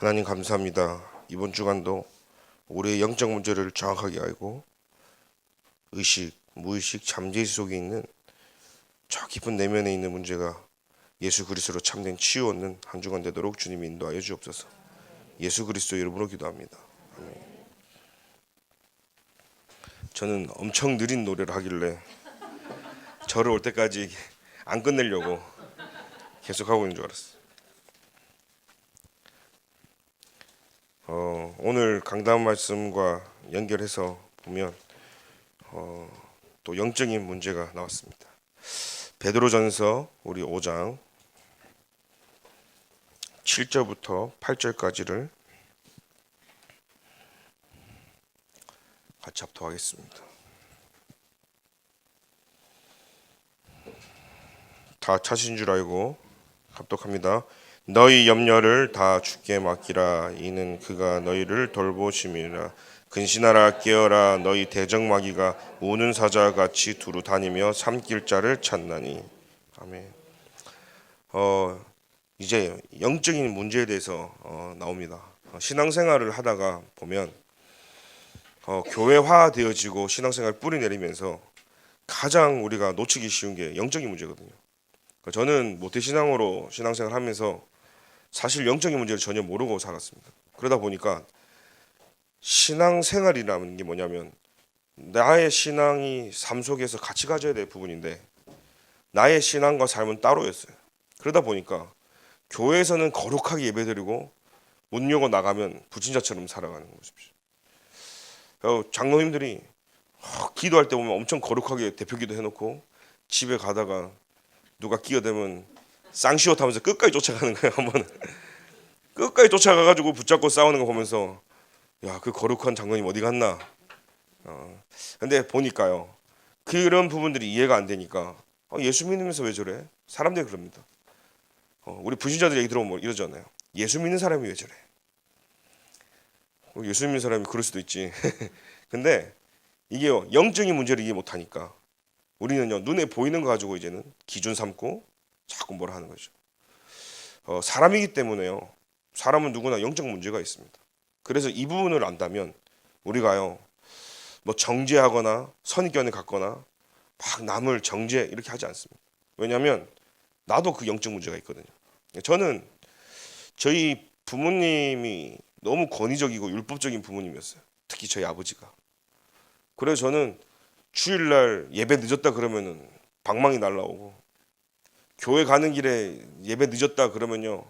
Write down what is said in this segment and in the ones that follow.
하나님 감사합니다. 이번 주간도 우리의 영적 문제를 정확하게 알고 의식, 무의식, 잠재의식 속에 있는 저 깊은 내면에 있는 문제가 예수 그리스도로 참된 치유 얻는 한 주간 되도록 주님 인도하여 주옵소서. 예수 그리스도 이름으로 기도합니다. 아멘. 저는 엄청 느린 노래를 하길래 저를 올 때까지 안 끝내려고 계속 하고 있는 줄 알았어요. 어, 오늘 강단 말씀과 연결해서 보면 어, 또 영적인 문제가 나왔습니다. 베드로전서 우리 5장 7절부터 8절까지를 같이 합독하겠습니다. 다 차신 줄 알고 합독합니다. 너희 염려를 다 주께 맡기라 이는 그가 너희를 돌보심이라 근신하라 깨어라 너희 대적마귀가 우는 사자 같이 두루 다니며 삼킬 자를 찾나니 아멘. 어 이제 영적인 문제에 대해서 어, 나옵니다. 어, 신앙생활을 하다가 보면 어, 교회화 되어지고 신앙생활 뿌리 내리면서 가장 우리가 놓치기 쉬운 게 영적인 문제거든요. 그러니까 저는 모태신앙으로 신앙생활 하면서 사실 영적인 문제를 전혀 모르고 살았습니다. 그러다 보니까 신앙 생활이라는 게 뭐냐면 나의 신앙이 삶 속에서 같이 가져야 될 부분인데 나의 신앙과 삶은 따로였어요. 그러다 보니까 교회에서는 거룩하게 예배드리고 문 열고 나가면 부진자처럼 살아가는 것이죠. 어, 장로님들이 어, 기도할 때 보면 엄청 거룩하게 대표기도 해놓고 집에 가다가 누가 끼어들면 쌍시옷 하면서 끝까지 쫓아가는 거예요 한번 끝까지 쫓아가가지고 붙잡고 싸우는 거 보면서 야 그 거룩한 장로님 어디 갔나? 어, 근데 보니까요 그런 부분들이 이해가 안 되니까 어, 예수 믿으면서 왜 저래? 사람들이 그럽니다. 어, 우리 불신자들 얘기 들어보면 뭐 이러잖아요. 예수 믿는 사람이 왜 저래? 어, 예수 믿는 사람이 그럴 수도 있지. 근데 이게요 영적인 문제를 이해 못하니까 우리는요 눈에 보이는 거 가지고 이제는 기준 삼고 자꾸 뭘 하는 거죠. 어, 사람이기 때문에요. 사람은 누구나 영적 문제가 있습니다. 그래서 이 부분을 안다면 우리가요, 뭐 정죄하거나 선입견을 갖거나 막 남을 정죄 이렇게 하지 않습니다. 왜냐하면 나도 그 영적 문제가 있거든요. 저는 저희 부모님이 너무 권위적이고 율법적인 부모님이었어요. 특히 저희 아버지가. 그래서 저는 주일날 예배 늦었다 그러면은 방망이 날라오고 교회 가는 길에 예배 늦었다 그러면요.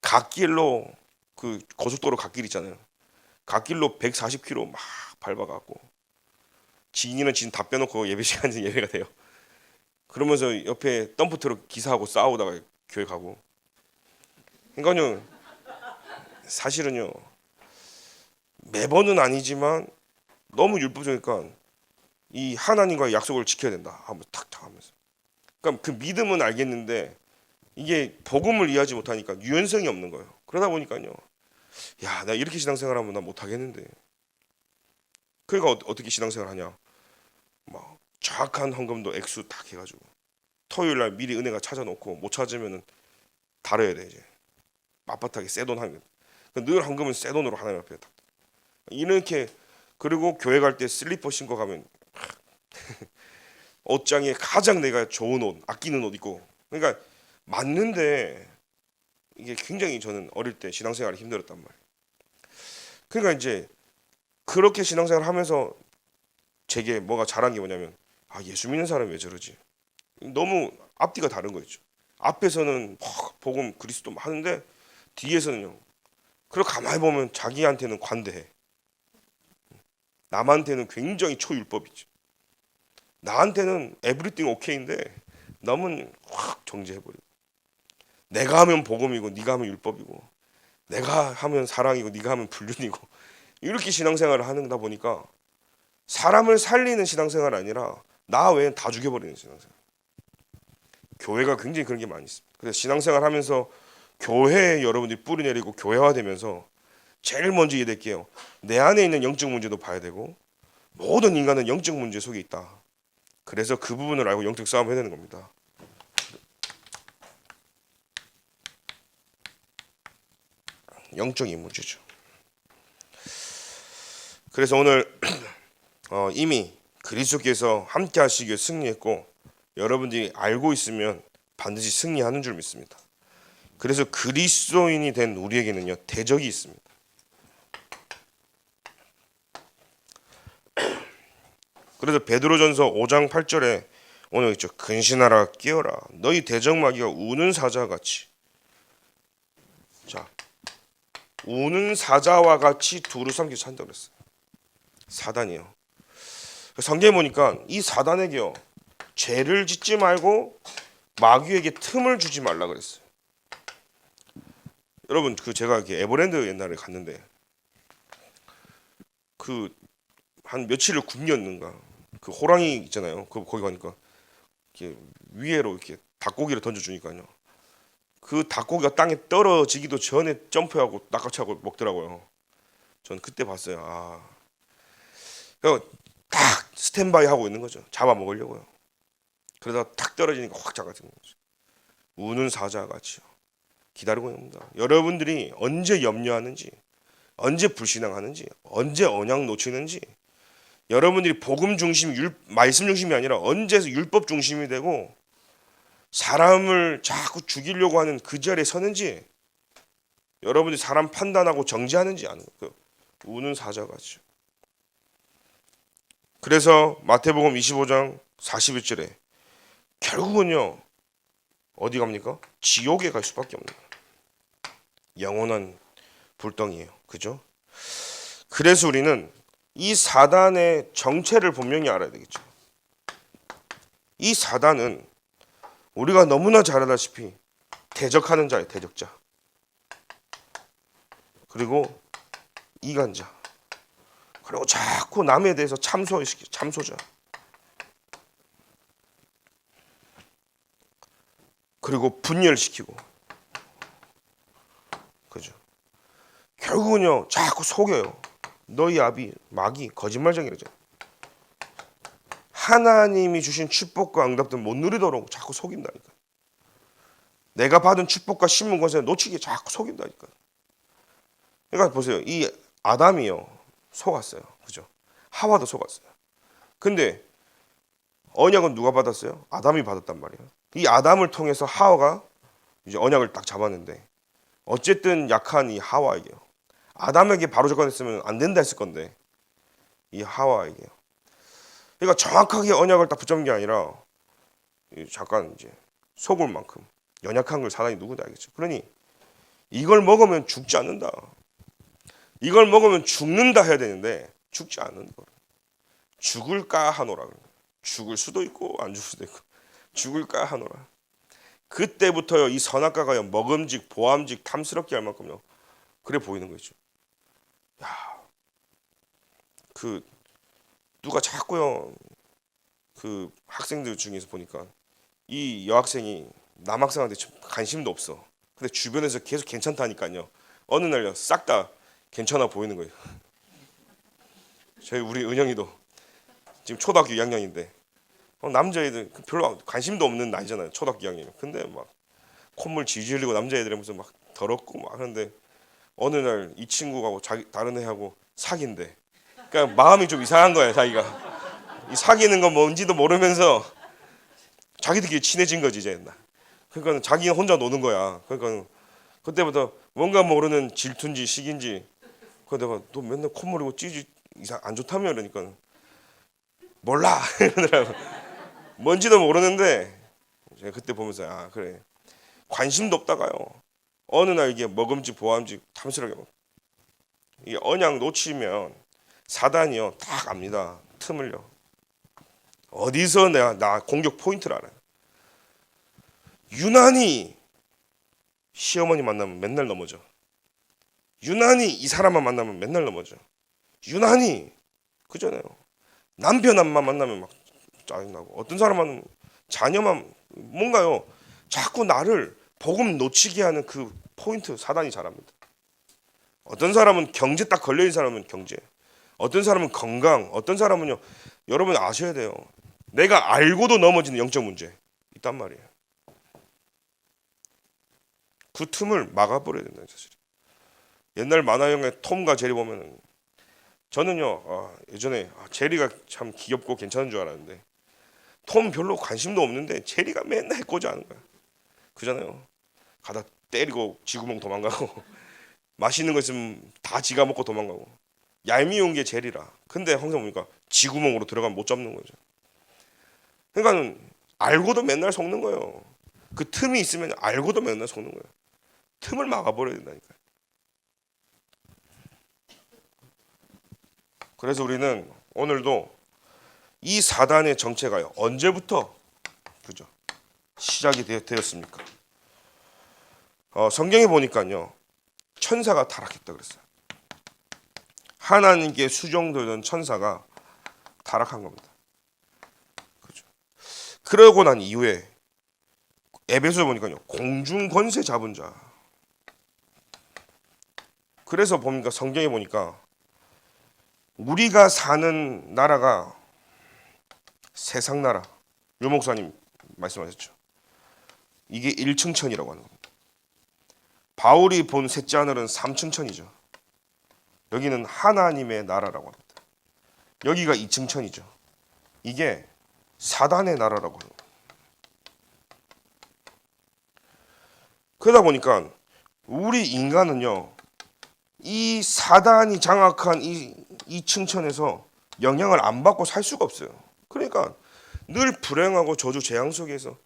갓길로 그 고속도로 갓길 있잖아요. 갓길로 140km 막 밟아갖고 지인이는 지인 다 빼놓고 예배 시간에 예배가 돼요. 그러면서 옆에 덤프트럭 기사하고 싸우다가 교회 가고. 그러니까요 사실은요 매번은 아니지만 너무 율법적이니까 이 하나님과의 약속을 지켜야 된다. 하면 탁탁 하면서 그러니까 그 믿음은 알겠는데 이게 복음을 이해하지 못하니까 유연성이 없는 거예요. 그러다 보니까요. 야, 나 이렇게 신앙생활하면 나 못하겠는데. 그러니까 어, 어떻게 신앙생활 하냐? 막 정확한 헌금도 액수 딱 해가지고 토요일 날 미리 은행가 찾아놓고 못 찾으면은 다뤄야 돼 이제 빳빳하게 새돈 하면 늘 헌금은 새 돈으로 하나님 앞에 딱 이렇게 그리고 교회 갈 때 슬리퍼 신고 가면 옷장에 가장 내가 좋은 옷, 아끼는 옷 입고 그러니까 맞는데 이게 굉장히 저는 어릴 때 신앙생활이 힘들었단 말이에요. 그러니까 이제 그렇게 신앙생활 하면서 제게 뭐가 잘한 게 뭐냐면 아 예수 믿는 사람이 왜 저러지? 너무 앞뒤가 다른 거였죠. 앞에서는 막 복음 그리스도 하는데 뒤에서는요. 그리고 가만히 보면 자기한테는 관대해. 남한테는 굉장히 초율법이죠. 나한테는 에브리띵 오케이인데 남은 확 정지해버리고 내가 하면 복음이고 네가 하면 율법이고 내가 하면 사랑이고 네가 하면 불륜이고 이렇게 신앙생활을 하는다 보니까 사람을 살리는 신앙생활이 아니라 나 외엔 다 죽여버리는 신앙생활. 교회가 굉장히 그런 게 많이 있습니다. 그래서 신앙생활 하면서 교회에 여러분들이 뿌리 내리고 교회화되면서 제일 먼저 이해될게요. 내 안에 있는 영적 문제도 봐야 되고 모든 인간은 영적 문제 속에 있다 그래서 그 부분을 알고 영적 싸움을 해야 되는 겁니다. 영적인 문제죠. 그래서 오늘 어, 이미 그리스도께서 함께 하시기에 승리했고 여러분들이 알고 있으면 반드시 승리하는 줄 믿습니다. 그래서 그리스도인이 된 우리에게는요 대적이 있습니다. 그래서 베드로전서 5장 8절에 오늘 있죠 근신하라 깨어라 너희 대적마귀가 우는 사자와 같이 자 우는 사자와 같이 두루 삼기 찬다 그랬어요. 사단이요. 성경에 보니까 이 사단에게요 죄를 짓지 말고 마귀에게 틈을 주지 말라 그랬어요. 여러분 그 제가 에버랜드 옛날에 갔는데 그 한 며칠을 굶겼는가 그 호랑이 있잖아요. 그 거기 가니까 이렇게 위에로 이렇게 닭고기를 던져 주니까요. 그 닭고기가 땅에 떨어지기도 전에 점프하고 낚아채고 먹더라고요. 전 그때 봤어요. 아, 그딱 스탠바이 하고 있는 거죠. 잡아 먹으려고요. 그러다 탁 떨어지니까 확 잡아지는 거죠. 우는 사자 같이요. 기다리고 있습니다. 여러분들이 언제 염려하는지, 언제 불신앙하는지, 언제 언약 놓치는지, 여러분들이 복음 중심, 율, 말씀 중심이 아니라 언제 율법 중심이 되고 사람을 자꾸 죽이려고 하는 그 자리에 서는지, 여러분들이 사람 판단하고 정지하는지 아는 그 우는 사자 같이요. 그래서 마태복음 25장 41절에 결국은요 어디 갑니까? 지옥에 갈 수밖에 없는. 영원한 불덩이에요. 그죠? 그래서 우리는 이 사단의 정체를 분명히 알아야 되겠죠. 이 사단은 우리가 너무나 잘 알다시피 대적하는 자예요. 대적자. 그리고 이간자. 그리고 자꾸 남에 대해서 참소시키 참소자. 그리고 분열시키고. 그죠? 결국은요, 자꾸 속여요. 너희 아비, 마귀, 거짓말쟁이라죠. 하나님이 주신 축복과 응답들 못 누리도록 자꾸 속인다니까. 내가 받은 축복과 신문 권세 놓치게 자꾸 속인다니까. 그러니까 보세요. 이 아담이요. 속았어요. 그죠? 하와도 속았어요. 근데 언약은 누가 받았어요? 아담이 받았단 말이에요. 이 아담을 통해서 하와가 이제 언약을 딱 잡았는데 어쨌든 약한 이 하와에게요. 아담에게 바로 접근했으면 안 된다 했을 건데 이 하와에게요. 그러니까 정확하게 언약을 딱 붙잡은 게 아니라 잠깐 이제 속을 만큼 연약한 걸 사단이 누구나 알겠죠. 그러니 이걸 먹으면 죽지 않는다. 이걸 먹으면 죽는다 해야 되는데 죽지 않는 거예요. 죽을까 하노라. 죽을 수도 있고 안 죽을 수도 있고 죽을까 하노라. 그때부터요 이 선악과가요 먹음직 보암직 탐스럽게 할 만큼요 그래 보이는 거죠. 야, 그 누가 자꾸요 그 학생들 중에서 보니까 이 여학생이 남학생한테 관심도 없어. 근데 주변에서 계속 괜찮다니까요. 어느 날요 싹 다 괜찮아 보이는 거예요. 저희 우리 은영이도 지금 초등학교 2학년인데 어, 남자애들 별로 관심도 없는 나이잖아요. 초등학교 2학년. 근데 막 콧물 지지 흘리고 남자애들이 무슨 막 더럽고 막 하는데 어느 날 이 친구하고 자기 다른 애하고 사귄대. 그러니까 마음이 좀 이상한 거야 자기가. 이 사귀는 건 뭔지도 모르면서 자기들끼리 친해진 거지 이제. 그러니까 자기는 혼자 노는 거야. 그러니까 그때부터 뭔가 모르는 질투인지 식인지 그 내가 너 맨날 콧물이고 찌지 이상 안 좋다며 그러니까 몰라 이러더라고. 뭔지도 모르는데 제가 그때 보면서 아 그래 관심도 없다가요 어느 날 이게 먹음직 보암직 탐스럽게 먹. 이 언약 놓치면 사단이요. 다 압니다. 틈을요. 어디서 내가 나 공격 포인트를 알아요? 유난히 시어머니 만나면 맨날 넘어져. 유난히 이 사람만 만나면 맨날 넘어져. 유난히. 그잖아요. 남편만 만나면 막 짜증나고. 어떤 사람은 자녀만 뭔가요? 자꾸 나를 복음 놓치게 하는 그 포인트 사단이 잘합니다. 어떤 사람은 경제 딱 걸려 있는 사람은 경제 어떤 사람은 건강 어떤 사람은요 여러분 아셔야 돼요 내가 알고도 넘어지는 영적 문제 있단 말이에요 그 틈을 막아버려야 된다는 사실 옛날 만화 영화의 톰과 제리 보면은 저는요 아, 예전에 아, 제리가 참 귀엽고 괜찮은 줄 알았는데 톰 별로 관심도 없는데 제리가 맨날 해코지하는 거야. 그잖아요. 가다 때리고 지구멍 도망가고 맛있는 거 있으면 다 지가 먹고 도망가고 얄미운 게 제리라. 근데 항상 보니까 지구멍으로 들어가면 못 잡는 거죠. 그러니까는 알고도 맨날 속는 거예요. 그 틈이 있으면 알고도 맨날 속는 거예요. 틈을 막아버려야 된다니까. 그래서 우리는 오늘도 이 사단의 정체가요 언제부터 그죠 시작이 되었, 되었습니까? 어, 성경에 보니까요 천사가 타락했다 그랬어요. 하나님께 수종되던 천사가 타락한 겁니다. 그죠? 그러고 난 이후에 에베소에 보니까요 공중 권세 잡은 자. 그래서 보니까 성경에 보니까 우리가 사는 나라가 세상 나라. 유 목사님 말씀하셨죠. 이게 1층 천이라고 하는 겁니다. 바울이 본 셋째 하늘은 3층 천이죠. 여기는 하나님의 나라라고 합니다. 여기가 2층 천이죠. 이게 사단의 나라라고 겁니다. 그러다 보니까 우리 인간은요. 이 사단이 장악한 이 2층 천에서 영향을 안 받고 살 수가 없어요. 그러니까 늘 불행하고 저주 재앙 속에서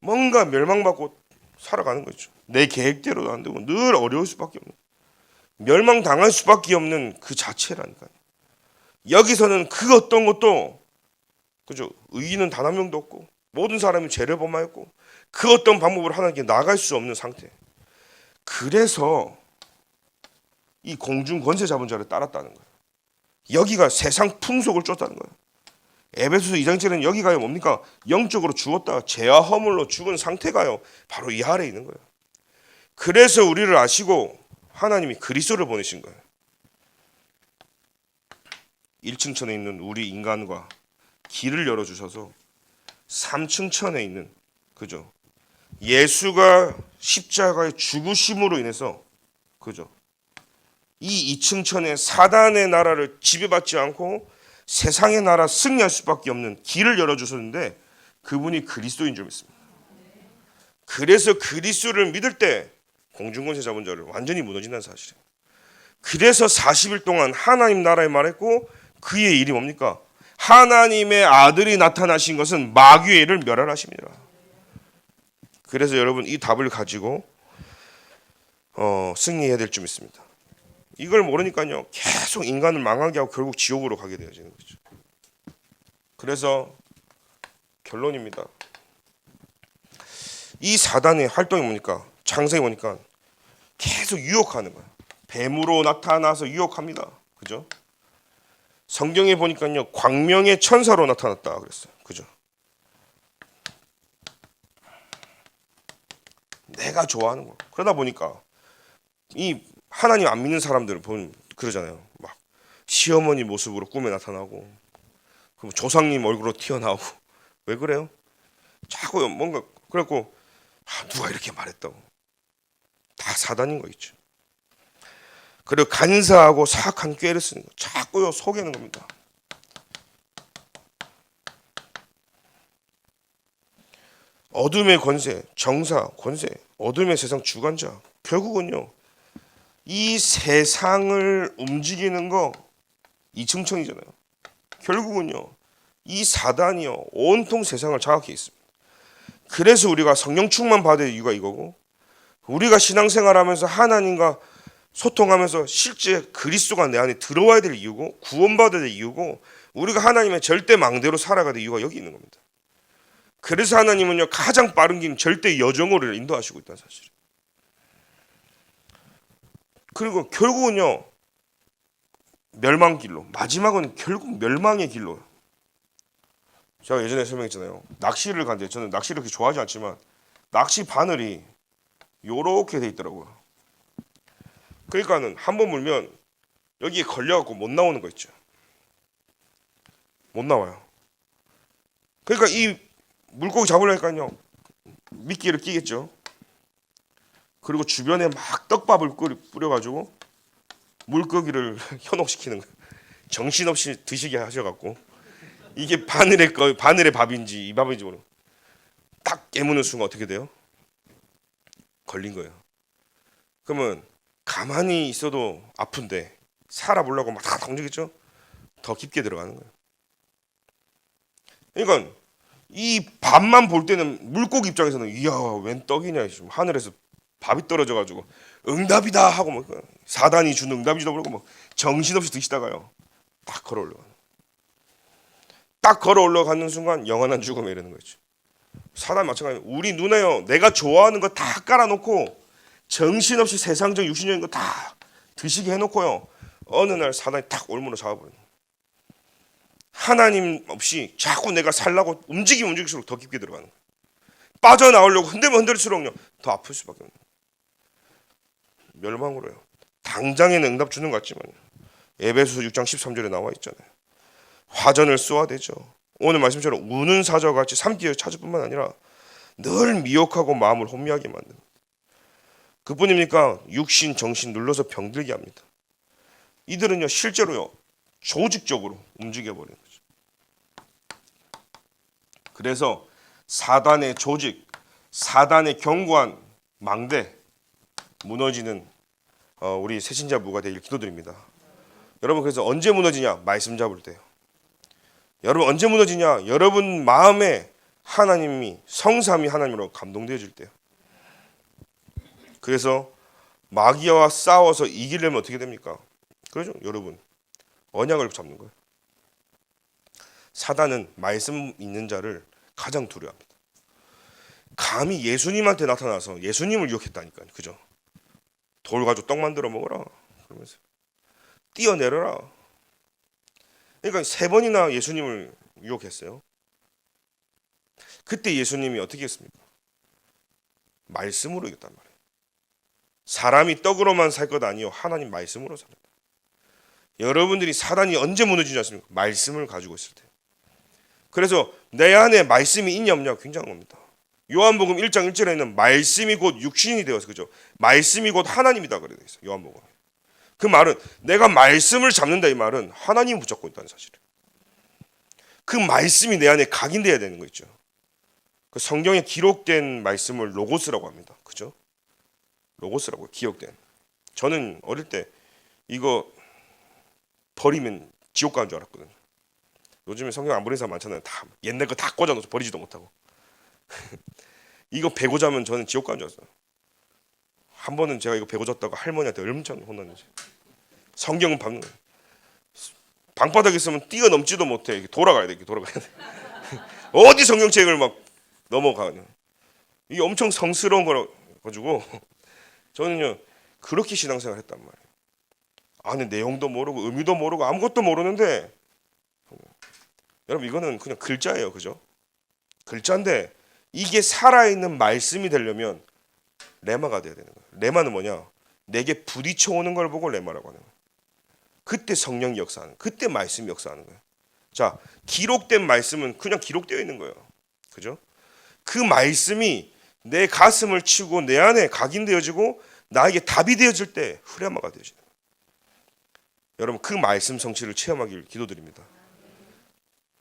뭔가 멸망받고 살아가는 거죠. 내 계획대로도 안 되고 늘 어려울 수밖에 없는 멸망 당할 수밖에 없는 그 자체라니까요. 여기서는 그 어떤 것도 그죠 의인은 단 한 명도 없고 모든 사람이 죄를 범하였고 그 어떤 방법으로 하나님께 나갈 수 없는 상태. 그래서 이 공중 권세 잡은 자를 따랐다는 거예요. 여기가 세상 풍속을 쫓다는 거예요. 에베소서 2장째는 여기가요 뭡니까? 영적으로 죽었다 죄와 허물로 죽은 상태가요 바로 이 아래에 있는 거예요. 그래서 우리를 아시고 하나님이 그리스도를 보내신 거예요. 1층 천에 있는 우리 인간과 길을 열어 주셔서 3층 천에 있는 그죠? 예수가 십자가의 죽으심으로 인해서 그죠? 이 2층 천의 사단의 나라를 지배받지 않고 세상의 나라 승리할 수밖에 없는 길을 열어 주셨는데 그분이 그리스도인 줄 믿습니다. 그래서 그리스도를 믿을 때 공중권세 잡은 자를 완전히 무너진다는 사실이에요. 그래서 40일 동안 하나님 나라에 말했고 그의 일이 뭡니까? 하나님의 아들이 나타나신 것은 마귀의 일을 멸하라십니다. 그래서 여러분 이 답을 가지고 어, 승리해야 될 줄 믿습니다. 이걸 모르니까요 계속 인간을 망하게 하고 결국 지옥으로 가게 되어지는 거죠. 그래서 결론입니다. 이 사단의 활동이 뭡니까? 창세기 보니까 계속 유혹하는 거예요. 뱀으로 나타나서 유혹합니다. 그죠? 성경에 보니까요 광명의 천사로 나타났다 그랬어요. 그죠? 내가 좋아하는 거. 그러다 보니까 이 하나님 안 믿는 사람들 보면 그러잖아요. 막 시어머니 모습으로 꿈에 나타나고 그럼 조상님 얼굴로 튀어나오고 왜 그래요? 자꾸 뭔가 그래갖고 아, 누가 이렇게 말했다고 다 사단인 거 있죠. 그리고 간사하고 사악한 꾀를 쓰는 거 자꾸요 속이는 겁니다. 어둠의 권세, 정사, 권세, 어둠의 세상 주관자 결국은요 이 세상을 움직이는 거 이층천이잖아요. 결국은요 이 사단이요 온통 세상을 장악해 있습니다. 그래서 우리가 성령 충만 받을 이유가 이거고 우리가 신앙생활하면서 하나님과 소통하면서 실제 그리스도가 내 안에 들어와야 될 이유고 구원받아야 될 이유고 우리가 하나님의 절대 망대로 살아가야 될 이유가 여기 있는 겁니다. 그래서 하나님은요 가장 빠른 길 절대 여정으로 인도하시고 있다는 사실. 그리고 결국은요 멸망 길로 마지막은 결국 멸망의 길로. 제가 예전에 설명했잖아요. 낚시를 간데 저는 낚시를 그렇게 좋아하지 않지만 낚시 바늘이 요렇게 돼 있더라고요. 그러니까는 한 번 물면 여기에 걸려갖고 못 나오는 거 있죠. 못 나와요. 그러니까 이 물고기 잡으려니까요 미끼를 끼겠죠. 그리고 주변에 막 떡밥을 뿌려가지고 물고기를 현혹시키는 거예요. 정신없이 드시게 하셔갖고 이게 바늘의 거 바늘의 밥인지 이 밥인지 모르고 딱 깨무는 순간 어떻게 돼요? 걸린 거예요. 그러면 가만히 있어도 아픈데 살아보려고 막다 움직이죠? 더 깊게 들어가는 거예요. 그러니까 이 밥만 볼 때는 물고기 입장에서는 이야 웬 떡이냐 하늘에서 밥이 떨어져가지고 응답이다 하고 뭐 사단이 준 응답이지도 모르고 뭐 정신없이 드시다가요. 딱 걸어 올라가 딱 걸어 올라가는 순간 영원한 죽음에 이르는 거죠. 사단 마찬가지 우리 눈에요. 내가 좋아하는 거 다 깔아놓고 정신없이 세상적 육신적인 거 다 드시게 해놓고요. 어느 날 사단이 탁 올무로 잡아버려요. 하나님 없이 자꾸 내가 살라고 움직이면 움직일수록 더 깊게 들어가는 거예요. 빠져나오려고 흔들면 흔들수록요. 더 아플 수밖에 없는 거예요 멸망으로요. 당장에는 응답 주는 것 같지만 에베소서 6장 13절에 나와 있잖아요. 화전을 쏘아대죠. 오늘 말씀처럼 우는 사자와 같이 삼키어 찾을 뿐만 아니라 늘 미혹하고 마음을 혼미하게 만듭니다. 그뿐입니까? 육신, 정신 눌러서 병들게 합니다. 이들은요 실제로요 조직적으로 움직여 버리는 거죠. 그래서 사단의 조직, 사단의 견고한 망대 무너지는 어, 우리 새신자부가 되길 기도드립니다. 여러분 그래서 언제 무너지냐? 말씀 잡을 때요. 여러분 언제 무너지냐? 여러분 마음에 하나님이 성삼이 하나님으로 감동되어질 때요. 그래서 마귀와 싸워서 이기려면 어떻게 됩니까? 그러죠, 여러분. 언약을 잡는 거예요. 사단은 말씀 있는 자를 가장 두려워합니다. 감히 예수님한테 나타나서 예수님을 유혹했다니까요. 그죠? 돌 가지고 떡 만들어 먹어라. 그러면서 뛰어내려라. 그러니까 세 번이나 예수님을 유혹했어요. 그때 예수님이 어떻게 했습니까? 말씀으로 이겼단 말이에요. 사람이 떡으로만 살 것 아니요 하나님 말씀으로 삽니다. 여러분들이 사단이 언제 무너지지 않습니까? 말씀을 가지고 있을 때. 그래서 내 안에 말씀이 있냐 없냐 굉장한 겁니다. 요한복음 1장 1절에는 말씀이 곧 육신이 되어서 그죠? 말씀이 곧 하나님이다 그래 돼 있어. 요한복음. 그 말은 내가 말씀을 잡는다 이 말은 하나님이 붙잡고 있다는 사실이에요. 그 말씀이 내 안에 각인돼야 되는 거 있죠. 그 성경에 기록된 말씀을 로고스라고 합니다. 그죠? 로고스라고 기억된. 저는 어릴 때 이거 버리면 지옥 가는 줄 알았거든요. 요즘에 성경 안 버리는 사람 많잖아요. 다 옛날 거 다 꽂아놓고 버리지도 못하고. 이거 베고 자면 저는 지옥 가는 줄 알았어요. 한 번은 제가 이거 베고 잤다가 할머니한테 얼마나 혼났는지. 성경은 방 방바닥에 있으면 뛰어넘지도 못해. 돌아가야 돼. 돌아가야 돼. 어디 성경책을 막 넘어가냐. 이게 엄청 성스러운 거라 가지고 저는요 그렇게 신앙생활 했단 말이에요. 안에 내용도 모르고 의미도 모르고 아무것도 모르는데 여러분 이거는 그냥 글자예요, 그죠? 글자인데 이게 살아있는 말씀이 되려면 레마가 돼야 되는 거예요. 레마는 뭐냐? 내게 부딪혀 오는 걸 보고 레마라고 하는 거예요. 그때 성령이 역사하는, 그때 말씀이 역사하는 거예요. 자, 기록된 말씀은 그냥 기록되어 있는 거예요. 그죠? 그 말씀이 내 가슴을 치고 내 안에 각인되어지고 나에게 답이 되어질 때 후레마가 되어지는 거예요. 여러분 그 말씀 성취를 체험하길 기도드립니다.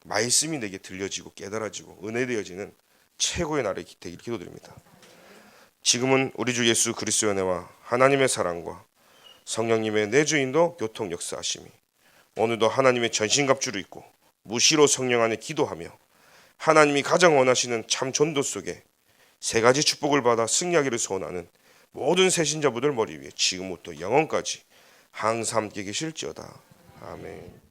말씀이 내게 들려지고 깨달아지고 은혜되어지는 최고의 날이 되길 기도드립니다. 지금은 우리 주 예수 그리스도의 은혜와 하나님의 사랑과 성령님의 내주 인도 교통 역사하심이 오늘도 하나님의 전신갑주를 입고 무시로 성령 안에 기도하며 하나님이 가장 원하시는 참 전도 속에 세 가지 축복을 받아 승리하기를 소원하는 모든 새신자분들 머리 위에 지금부터 영원까지 항상 함께 계실지어다. 아멘.